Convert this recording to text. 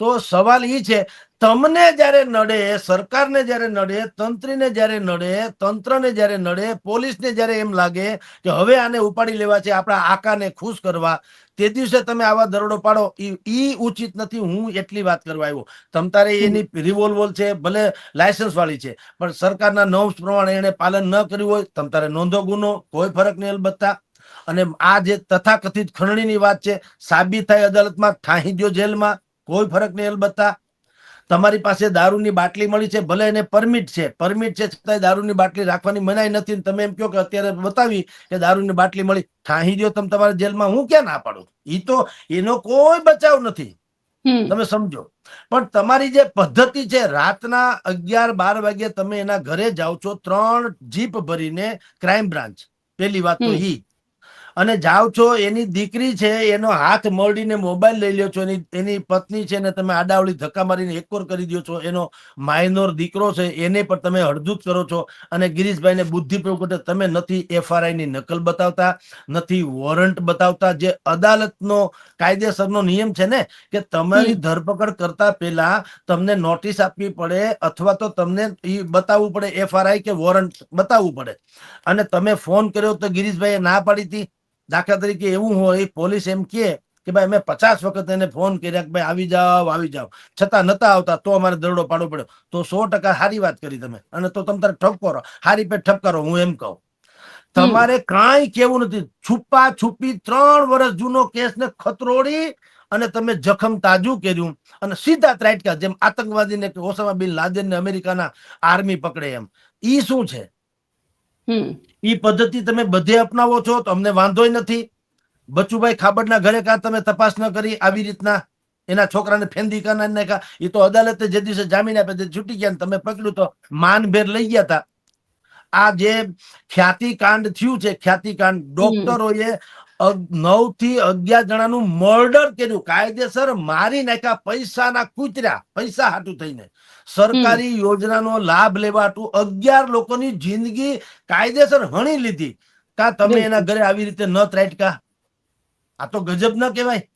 તો સવાલ ઈ છે, તમને જ્યારે નડે, સરકારને જ્યારે નડે, તંત્રીને જ્યારે નડે, તંત્રને જ્યારે નડે, પોલીસને જ્યારે એમ લાગે કે હવે આને ઉપાડી લેવા છે, આપણા આકાને ખુશ કરવા, તે દિવસે તમે આવા દરોડો પાડો, ઈ ઉચિત નથી, હું એટલી વાત કરવા આવ્યો. તમ તારે એની રિવોલ્વર છે, ભલે લાયસન્સ વાળી છે, પણ સરકારના નોર્મ્સ પ્રમાણે એને પાલન ન કર્યું હોય, તમ તારે નોંધો ગુનો, કોઈ ફરક નહીં અલબત્તા. અને આ જે તથાકથિત ખંડણીની વાત છે, સાબિત થાય અદાલતમાં, ઠાહી દ્યો જેલમાં કોઈ ફરક નહીં અલબત્તા તમારી પાસે દારૂની બાટલી મળી છે ભલે એને પરમિટ છે. પરમિટ છે છતાંય દારૂની બાટલી રાખવાની મનાઈ નથી તમે એમ કહો કે અત્યારે બતાવી કે દારૂની બાટલી મળી. ઠાહી દો તમે તમારા જેલમાં હું ક્યાં ના પાડું? એ તો એનો કોઈ બચાવ નથી. તમે સમજો. પણ તમારી જે પદ્ધતિ છે રાતના અગિયાર બાર વાગે તમે એના ઘરે જાઓ છો ત્રણ જીપ ભરીને ક્રાઇમ બ્રાન્ચ. પેલી વાત તો ઈ. અને જાઓ છો એની દીકરી છે એનો હાથ મળીને મોબાઈલ લઈ લ્યો છો એની એની પત્ની છે ને તમે આડાવળી ધક્કા મારીને એકોર કરી દો છો એનો માઇનોર દીકરો છે એને પણ તમે હળદૂત કરો છો. અને ગિરીશભાઈને બુદ્ધિ તમે નથી એફઆરઆઈની નકલ બતાવતા નથી વોરંટ બતાવતા. જે અદાલતનો કાયદેસરનો નિયમ છે ને કે તમારી ધરપકડ કરતા પહેલા તમને નોટિસ આપવી પડે અથવા તો તમને ઈ બતાવવું પડે એફઆરઆઈ કે વોરંટ બતાવવું પડે. અને તમે ફોન કર્યો તો ગિરીશભાઈએ ના પાડી હતી. દાખલા તરીકે એવું હોય પોલીસ એમ કે કે ભાઈ મેં પચાસ વખત એને ફોન કર્યા કે ભાઈ આવી જાઓ આવી જાઓ. છતાં નતા આવતા તો અમારે દરોડો પાડવો પડ્યો. તો સો ટકા સારી વાત કરી તમે. અને તો તમે તારે ઠપકો હારી પે ઠપકારો હું એમ કહું. તમારે કાંઈ કેવું નથી. છુપા છુપી ત્રણ વર્ષ જૂનો કેસને ખતરોડી અને તમે જખમ તાજું કર્યું અને સીધા ત્રાટકા જેમ આતંકવાદીને ઓસામા બિન લાદેનને અમેરિકાના આર્મી પકડે એમ. ઈ શું છે? ઈ પદ્ધતિ તમે બધે અપનાવો છો તો અમને વાંધો નથી. બચુભાઈ ખાબડના ઘરે કા તમે તપાસ ન કરી આવી રીતના એના છોકરાને ફેંદી કા ના નાખ્યા એ તો અદાલતે જે દિવસે જામીન આપે તે છૂટી ગયા તમે પકડ્યું તો માનભેર લઈ ગયા હતા આ જે ખ્યાતિકાંડ થયું છે ખ્યાતિકાંડ ડોક્ટરોએ નવથી અગિયાર જણાનું મર્ડર કર્યું. કાયદેસર મારી નાખ્યા પૈસાના કૂતર્યા. પૈસા હાટું થઈને. સરકારી યોજનાનો લાભ લેવા હાટું અગિયાર લોકોની જિંદગી કાયદેસર હણી લીધી. કા તમે એના ઘરે આવી રીતે ન ત્રાટકા? આ તો ગજબ ન કહેવાય.